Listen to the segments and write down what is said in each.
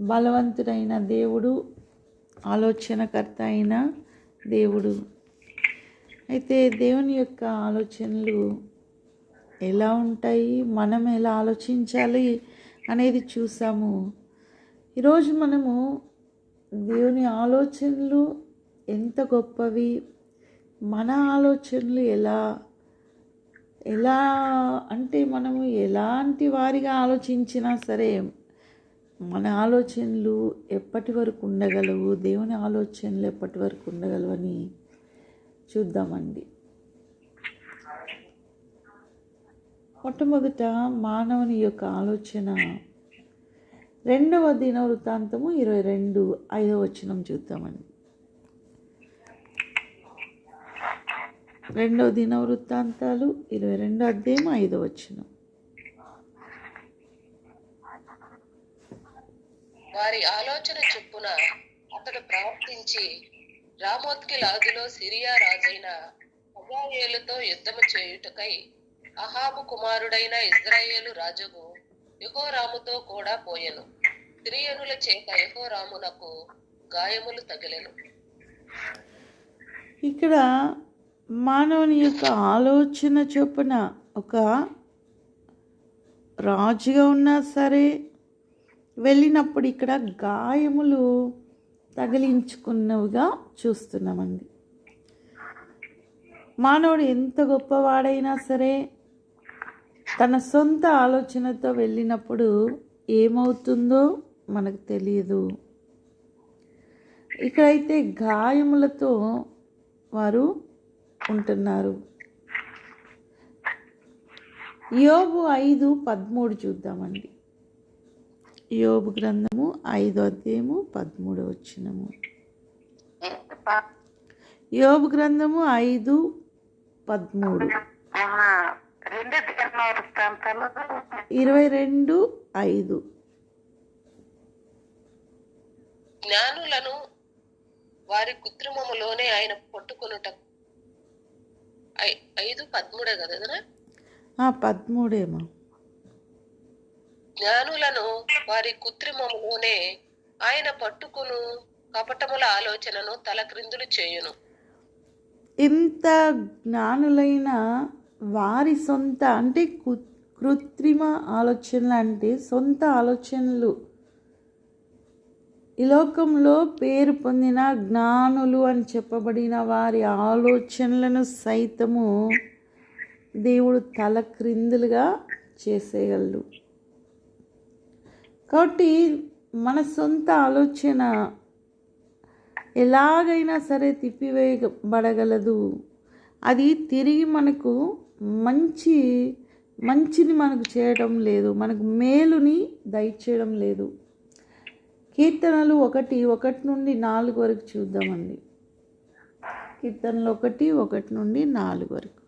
బలవంతుడైన దేవుడు ఆలోచనకర్త అయిన దేవుడు. అయితే దేవుని యొక్క ఆలోచనలు ఎలా ఉంటాయి? మనం ఎలా ఆలోచించాలి అనేది చూసాము. ఈరోజు మనము దేవుని ఆలోచనలు ఎంత గొప్పవి? మన ఆలోచనలు ఎలా? ఎలా అంటే మనము ఎలాంటి వారిగా ఆలోచించినా సరే మన ఆలోచనలు ఎప్పటి వరకు ఉండగలవు? దేవుని ఆలోచనలు ఎప్పటి వరకు ఉండగలవని చూద్దామండి. మొట్టమొదట మానవుని యొక్క ఆలోచన రెండవ దిన వృత్తాంతము ఇరవై రెండు ఐదవ వచనం చూద్దామండి. రెండవ దిన వృత్తాంతాలు ఇరవై రెండు అధ్యాయం ఐదవ వచనం. వారి ఆలోచన చొప్పున అతడు ప్రవర్తించి రామోత్కి లాదులో సిరియా రాజైన హజాయేలుతో యుద్ధము చేయుటకై అహాబు కుమారుడైన ఇజ్రాయేలు రాజుకు యహోరాముతో కూడా పోయెను. సిరియనుల చేత యహోరామునకు గాయములు తగిలెను. ఇక్కడ మానవుని యొక్క ఆలోచన చొప్పున ఒక రాజుగా ఉన్నా సరే వెళ్ళినప్పుడు ఇక్కడ గాయములు తగిలించుకున్నవిగా చూస్తున్నామండి. మానవుడు ఎంత గొప్పవాడైనా సరే తన సొంత ఆలోచనతో వెళ్ళినప్పుడు ఏమవుతుందో మనకు తెలియదు. ఇక్కడైతే గాయములతో వారు ఉంటున్నారు. యోగు ఐదు పదమూడు చూద్దామండి. యోబు గ్రంథము ఐదో అధ్యాయము పదమూడు వచ్చినము యోబు గ్రంథము ఐదు పదమూడు. ఇరవై రెండు ఐదు. జ్ఞానులను వారి కృత్రిమములోనే ఆయన పట్టుకొనుట. ఐ- ఐదు పదమూడే కదా పదమూడేమో. జ్ఞానులను వారి కృత్రిమములోనే ఆయన పట్టుకును కపటముల ఆలోచనను తలక్రిందులు చేయును. ఇంత జ్ఞానులైన వారి సొంత అంటే కృత్రిమ ఆలోచనలు అంటే సొంత ఆలోచనలు. ఈ లోకంలో పేరు పొందిన జ్ఞానులు అని చెప్పబడిన వారి ఆలోచనలను సైతము దేవుడు తల క్రిందులుగా చేసేయగలడు. కాబట్టి మన సొంత ఆలోచన ఎలాగైనా సరే తిప్పివేయబడగలదు. అది తిరిగి మనకు మంచి మంచిని మనకు చేయడం లేదు. మనకు మేలుని దయచేయడం లేదు. కీర్తనలు ఒకటి ఒకటి నుండి నాలుగు వరకు చూద్దామండి. కీర్తనలు ఒకటి ఒకటి నుండి నాలుగు వరకు.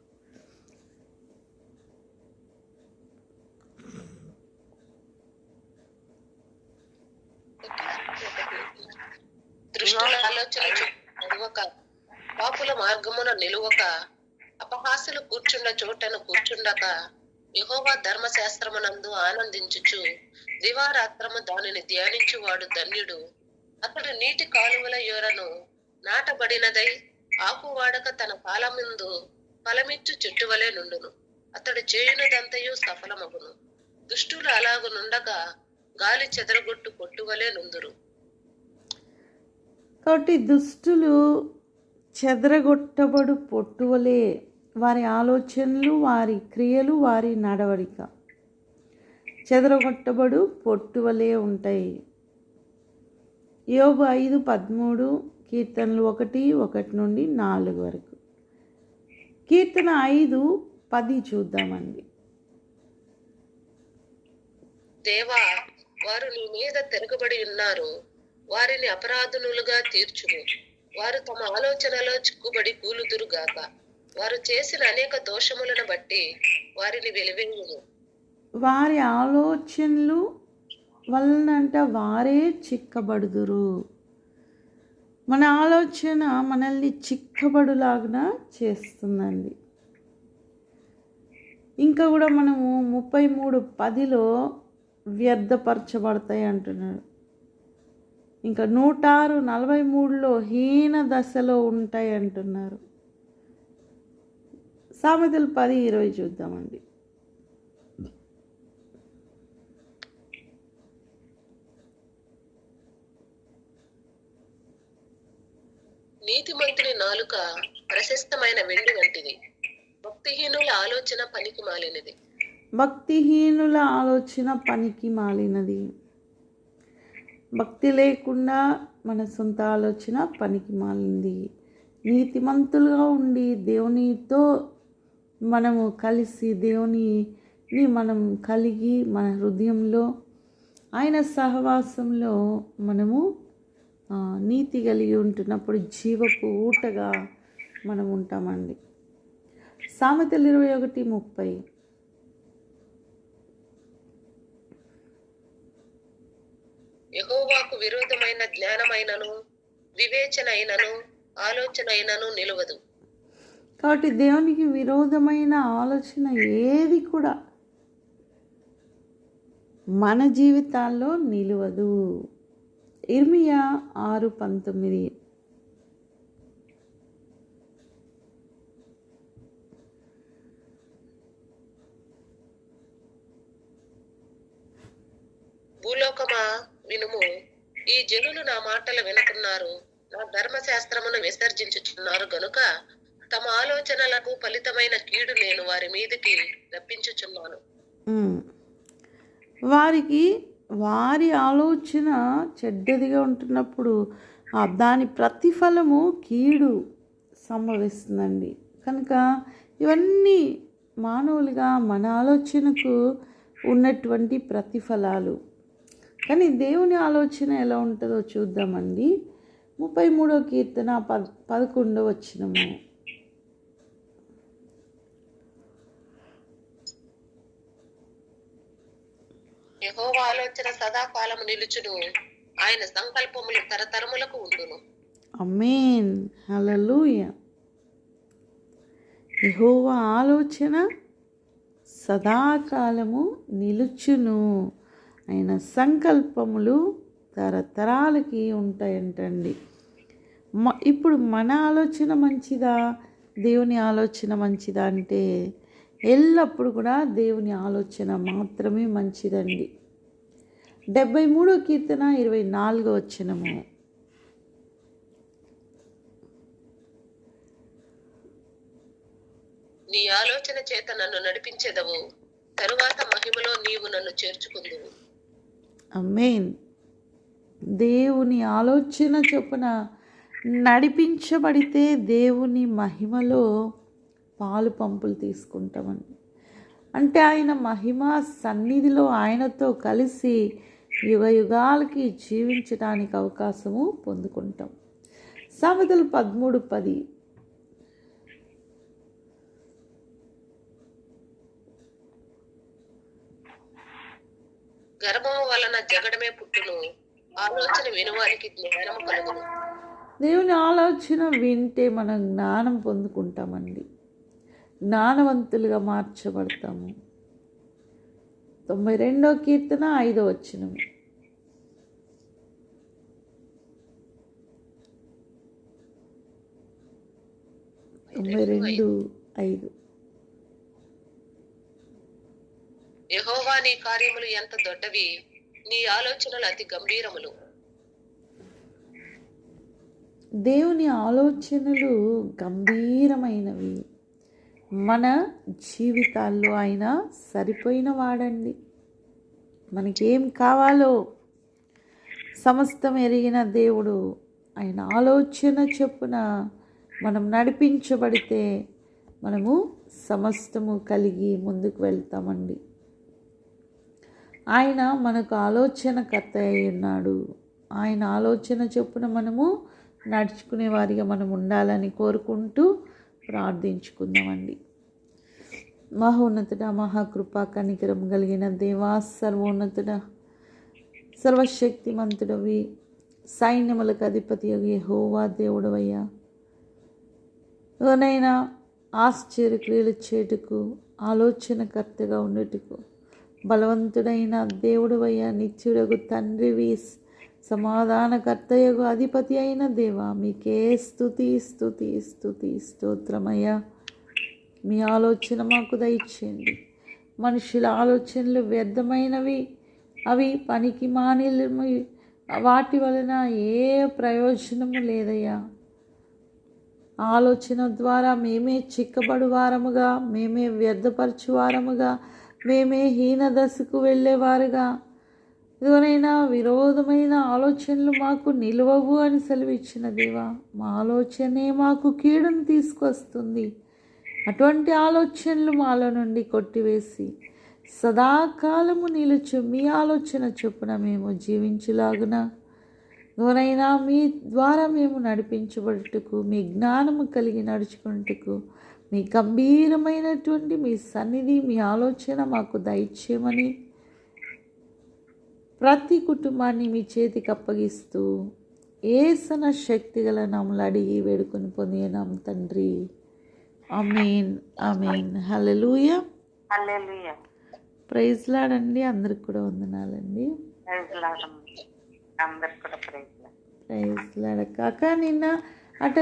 దృష్టుల ఆలోచన నడవక పాపుల మార్గమున నిలువక అపహాసులు కూర్చుండ చోటను కూర్చుండక యెహోవా ధర్మశాస్త్రమునందు ఆనందించుచు దివారాత్రము దానిని ధ్యానించువాడు ధన్యుడు. అతడు నీటి కాలువల యొరను నాటబడినదై ఆకు వాడక తన కాలముందు ఫలమిచ్చు చెట్టువలే నుండును. అతడు చేయునదంతయు సఫలమగును. దుష్టులు అలాగునుండగా గాలి చెదరగొట్టు కొట్టువలే నుందురు. కాబట్టి దుష్టులు చెదరగొట్టబడు పొట్టువలే వారి ఆలోచనలు వారి క్రియలు వారి నడవడిక. చెదరగొట్టబడు పొట్టువలే ఉంటాయి. యోబు ఐదు పదమూడు కీర్తనలు ఒకటి ఒకటి నుండి నాలుగు వరకు. కీర్తన ఐదు పది చూద్దామండి. దేవా వారు నీ మీద తిరగబడి ఉన్నారు. వారిని అపరాధనులుగా తీర్చుము. వారు తమ ఆలోచనలో చిక్కుబడి కూలుదురుగాక. వారు చేసిన అనేక దోషములను బట్టి వారిని వెలివేయుము. వారి ఆలోచనలు వలనంట వారే చిక్కబడుదురు. మన ఆలోచన మనల్ని చిక్కబడులాగా చేస్తుందండి. ఇంకా కూడా మనము ముప్పై మూడు పదిలో వ్యర్థపరచబడతాయి అంటున్నాడు. ఇంకా నూట ఆరు నలభై మూడులో హీన దశలో ఉంటాయి అంటున్నారు. సామెతలు పది ఇరవై చూద్దామండి. నీతిమంతుని నాలుక ప్రశస్తమైన వెండి వంటిది. భక్తిహీనుల ఆలోచన పనికి మాలినది. భక్తిహీనుల ఆలోచన పనికి మాలినది. భక్తి లేకుండా మన సొంత ఆలోచన పనికి మాలింది. నీతిమంతులుగా ఉండి దేవునితో మనము కలిసి దేవునిని మనం కలిగి మన హృదయంలో ఆయన సహవాసంలో మనము నీతి కలిగి ఉంటున్నప్పుడు జీవపు ఊటగా మనం ఉంటామండి. సామెతలు ఇరవై ఒకటి ముప్పై. యెహోవాకు విరోధమైన జ్ఞానమైనను వివేచన అయినను ఆలోచన అయినను నిలవదు. కాబట్టి దేవునికి విరోధమైన ఆలోచన ఏది కూడా మన జీవితాల్లో నిలవదు. ఇర్మియా ఆరు పంతొమ్మిది. భూలోకమా? వినుము. ఈ జనులు నా మాటలు వినుకున్నారు. నా ధర్మశాస్త్రమును విసర్జించుచున్నారు. గనుక తమ ఆలోచనలకు ఫలితమైన కీడు నేను వారి మీదకి రప్పించుచున్నాను. వారికి వారి ఆలోచన చెడ్డదిగా ఉంటున్నప్పుడు దాని ప్రతిఫలము కీడు సంభవిస్తుందండి. కనుక ఇవన్నీ మానవులుగా మన ఆలోచనకు ఉన్నటువంటి ప్రతిఫలాలు. కానీ దేవుని ఆలోచన ఎలా ఉంటుందో చూద్దామండి. ముప్పై మూడో కీర్తన పద్ పదకొండో వచ్చినము యెహోవా ఆలోచన సదాకాలము నిలుచును. ఆయన సంకల్పములు తరతరములకు ఉండును. అమేన్ హల్లెలూయ. యెహోవా ఆలోచన సదాకాలము నిలుచును. ఆయన సంకల్పములు తరతరాలకి ఉంటాయంటండి. మ ఇప్పుడు మన ఆలోచన మంచిదా? దేవుని ఆలోచన మంచిదా అంటే ఎల్లప్పుడు కూడా దేవుని ఆలోచన మాత్రమే మంచిదండి. డెబ్బై మూడో కీర్తన ఇరవై నాలుగో వచ్చినము నీ ఆలోచన చేత నన్ను నడిపించేదవు. తరువాత మహిమలో నీవు నన్ను చేర్చుకుందువు. మెయిన్ దేవుని ఆలోచన చొప్పున నడిపించబడితే దేవుని మహిమలో పాలు పంపులు తీసుకుంటామండి. అంటే ఆయన మహిమ సన్నిధిలో ఆయనతో కలిసి యుగ యుగాలకి జీవించడానికి అవకాశము పొందుకుంటాం. సామెతలు పదమూడు పది. గర్భం జగడమే పుట్టును. ఆలోచన వినువానికి జ్ఞానము కలుగును. దేవుని ఆలోచన వింటే మనం జ్ఞానం పొందుకుంటామండి. జ్ఞానవంతులుగా మార్చబడతాము. తొంభై రెండో కీర్తన ఐదో వచ్చినం తొంభై రెండు ఐదు. యెహోవా నీ కార్యములు ఎంత దొడ్డవి? నీ ఆలోచనలు అతి గంభీరములు. దేవుని ఆలోచనలు గంభీరమైనవి. మన జీవితాల్లో ఆయన సరిపోయిన వాడండి. మనకేం కావాలో సమస్తం ఎరిగిన దేవుడు ఆయన ఆలోచన చొప్పున మనం నడిపించబడితే మనము సమస్తము కలిగి ముందుకు వెళ్తామండి. ఆయన మనకు ఆలోచనకర్త అయి ఉన్నాడు. ఆయన ఆలోచన చొప్పున మనము నడుచుకునే వారిగా మనం ఉండాలని కోరుకుంటూ ప్రార్థించుకుందామండి. మహోన్నతుడ మహాకృపా కనికరం కలిగిన దేవా సర్వోన్నతుడ సర్వశక్తిమంతుడవి సైన్యములకు అధిపతి హోవా దేవుడవయ్యా. ఎవరైనా ఆశ్చర్యక్రియలు చేటుకు ఆలోచనకర్తగా ఉండేటుకు బలవంతుడైన దేవుడవయ్యా నిత్యుడగు తండ్రివి సమాధానకర్తయగు అధిపతి అయిన దేవా మీకే స్థుతి స్థుతి స్థుతి స్తోత్రమయ్యా. మీ ఆలోచన మాకు దయచేయండి. మనుషుల ఆలోచనలు వ్యర్థమైనవి. అవి పనికి మానిలవి వాటి వలన ఏ ప్రయోజనము లేదయ్యా. ఆలోచన ద్వారా మేమే చిక్కబడు వారముగా మేమే వ్యర్థపరచు వారముగా మేమే హీన దశకు వెళ్ళేవారుగా. ఇదిగోనైనా విరోధమైన ఆలోచనలు మాకు నిలవవు అని సెలవిచ్చిన దేవా మా ఆలోచనే మాకు కీడును తీసుకొస్తుంది. అటువంటి ఆలోచనలు మాలో నుండి కొట్టివేసి సదాకాలము నిలుచు మీ ఆలోచన చొప్పున మేము జీవించులాగున. ఎవరైనా మీ ద్వారా మేము నడిపించబడుటకు మీ జ్ఞానము కలిగి నడుచుకుంటకు మీ గంభీరమైనటువంటి మీ సన్నిధి మీ ఆలోచన మాకు దయచేయమని ప్రతి కుటుంబాన్ని మీ చేతికి అప్పగిస్తూ ఏసన శక్తి గల నమ్ములు అడిగి వేడుకొని పొందినాం తండ్రి. Amen amen hallelujah. ప్రైజ్ లాడండి. అందరికి కూడా వందనాలండి. ప్రైజ్ లార్డ్ అందరికి కూడా ప్రైజ్ లార్డ్ ప్రైజ్ లాడ. కాక నిన్న అట